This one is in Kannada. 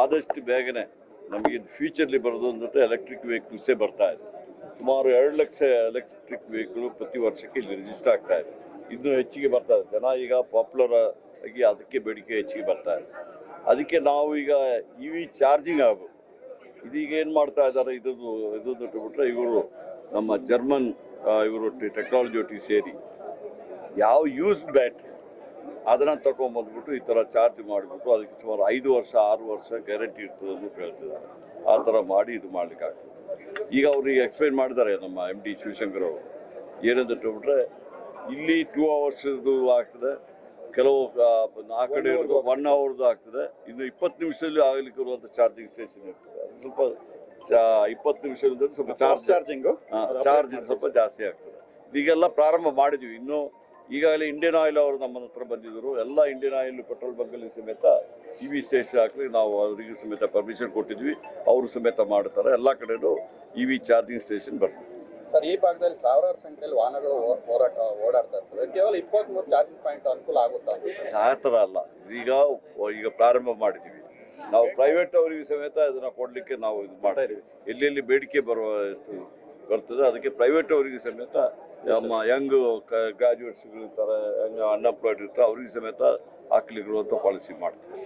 ಆದಷ್ಟು ಬೇಗನೆ ನಮಗೆ ಫ್ಯೂಚರ್ಲಿ ಬರೋದು ಅಂದ್ಬಿಟ್ಟು ಎಲೆಕ್ಟ್ರಿಕ್ ವೆಹಿಕಲ್ಸೇ ಬರ್ತಾ ಇದೆ. ಸುಮಾರು ಎರಡು ಲಕ್ಷ ಎಲೆಕ್ಟ್ರಿಕ್ ವೆಹಿಕಲ್ ಪ್ರತಿ ವರ್ಷಕ್ಕೆ ಇಲ್ಲಿ ರಿಜಿಸ್ಟರ್ ಆಗ್ತಾ ಇದೆ. ಇನ್ನೂ ಹೆಚ್ಚಿಗೆ ಬರ್ತಾ ಇದೆ. ಜನ ಈಗ ಪಾಪ್ಯುಲರ್ ಆಗಿ ಅದಕ್ಕೆ ಬೇಡಿಕೆ ಹೆಚ್ಚಿಗೆ ಬರ್ತಾ ಇದೆ. ಅದಕ್ಕೆ ನಾವು ಈಗ ಇ ವಿ ಚಾರ್ಜಿಂಗ್ ಆಗಬೇಕು ಇದೀಗ ಏನು ಮಾಡ್ತಾ ಇದ್ದಾರೆ? ಇದೊಂದು ಇದು ಬಿಟ್ಟರೆ ಇವರು ನಮ್ಮ ಜರ್ಮನ್ ಇವರು ಟೆಕ್ನಾಲಜಿ ಒಟ್ಟಿಗೆ ಸೇರಿ ಯಾವ ಯೂಸ್ಡ್ ಬ್ಯಾಟ್ರಿ ಅದನ್ನು ತಗೊಂಬಂದ್ಬಿಟ್ಟು ಈ ಥರ ಚಾರ್ಜ್ ಮಾಡಿಬಿಟ್ಟು ಅದಕ್ಕೆ ಸುಮಾರು ಐದು ವರ್ಷ ಆರು ವರ್ಷ ಗ್ಯಾರಂಟಿ ಇರ್ತದೆ ಅಂತ ಹೇಳ್ತಿದ್ದಾರೆ. ಆ ಥರ ಮಾಡಿ ಇದು ಮಾಡ್ಲಿಕ್ಕೆ ಆಗ್ತದೆ. ಈಗ ಅವ್ರಿಗೆ ಎಕ್ಸ್ಪ್ಲೈನ್ ಮಾಡಿದ್ದಾರೆ ನಮ್ಮ ಎಂ ಡಿ ಶಿವಶಂಕರ್ ಅವರು. ಏನಂತ ಹೇಳ್ಬಿಟ್ರೆ ಇಲ್ಲಿ ಟೂ ಅವರ್ಸ್ದು ಆಗ್ತದೆ ಕೆಲವು ನಾಲ್ಕು ಆ ಕಡೆ ಒನ್ ಅವರ್ದು ಆಗ್ತದೆ. ಇನ್ನು ಇಪ್ಪತ್ತು ನಿಮಿಷದಲ್ಲಿ ಆಗಲಿಕ್ಕೆ ಇರುವಂಥ ಚಾರ್ಜಿಂಗ್ ಸ್ಟೇಷನ್ ಇರ್ತದೆ. ಅದು ಸ್ವಲ್ಪ ಚಾ- ಇಪ್ಪತ್ತು ನಿಮಿಷದಿಂದ ಸ್ವಲ್ಪ ಚಾರ್ಜ್ ಚಾರ್ಜಿಂಗು ಚಾರ್ಜ್ ಸ್ವಲ್ಪ ಜಾಸ್ತಿ ಆಗ್ತದೆ. ಈಗೆಲ್ಲ ಪ್ರಾರಂಭ ಮಾಡಿದ್ವಿ. ಇನ್ನು ಈಗಾಗಲೇ ಇಂಡಿಯನ್ ಆಯಿಲ್ ಅವರು ನಮ್ಮ ಹತ್ರ ಬಂದಿದ್ದರು. ಎಲ್ಲ ಇಂಡಿಯನ್ ಆಯಿಲ್ ಪೆಟ್ರೋಲ್ ಬಂಕಲ್ಲಿ ಸಮೇತ ಇ ವಿ ಸ್ಟೇಷನ್ ಹಾಕಲಿ ನಾವು ಅವರಿಗೂ ಸಮೇತ ಪರ್ಮಿಷನ್ ಕೊಟ್ಟಿದ್ವಿ. ಅವರು ಸಮೇತ ಮಾಡ್ತಾರೆ. ಎಲ್ಲ ಕಡೆಯೂ ಇ ವಿ ಚಾರ್ಜಿಂಗ್ ಸ್ಟೇಷನ್ ಬರ್ತದೆ. ಸರ್ ಈ ಭಾಗದಲ್ಲಿ ಸಾವಿರಾರು ಸಂಖ್ಯೆಯಲ್ಲಿ ವಾಹನಗಳು ಹೋರಾಟ ಓಡಾಡ್ತಾ ಇರ್ತದೆ ಕೇವಲ ಇಪ್ಪತ್ಮೂರು ಚಾರ್ಜಿಂಗ್ ಪಾಯಿಂಟ್ ಅನುಕೂಲ ಆಗುತ್ತಾ? ಆ ಥರ ಅಲ್ಲ. ಈಗ ಈಗ ಪ್ರಾರಂಭ ಮಾಡಿದ್ದೀವಿ. ನಾವು ಪ್ರೈವೇಟ್ ಅವರಿಗೆ ಸಮೇತ ಇದನ್ನು ಕೊಡಲಿಕ್ಕೆ ನಾವು ಇದು ಮಾಡ್ತಾ ಇದ್ದೀವಿ. ಎಲ್ಲೆಲ್ಲಿ ಬೇಡಿಕೆ ಬರುವ ಬರ್ತದೆ. ಅದಕ್ಕೆ ಪ್ರೈವೇಟ್ ಅವರಿಗೆ ಸಮೇತ ನಮ್ಮ ಯಂಗ್ ಗ್ರಾಜುಯೇಟ್ಸ್ಗಳು ಇರ್ತಾರೆ ಯಂಗ್ ಅನ್ಎಂಪ್ಲಾಯ್ಡ್ ಇರ್ತಾರೆ, ಅವ್ರಿಗೆ ಸಮೇತ ಹಾಕ್ಲಿಕ್ಕೆ ಪಾಲಿಸಿ ಮಾಡ್ತೀವಿ.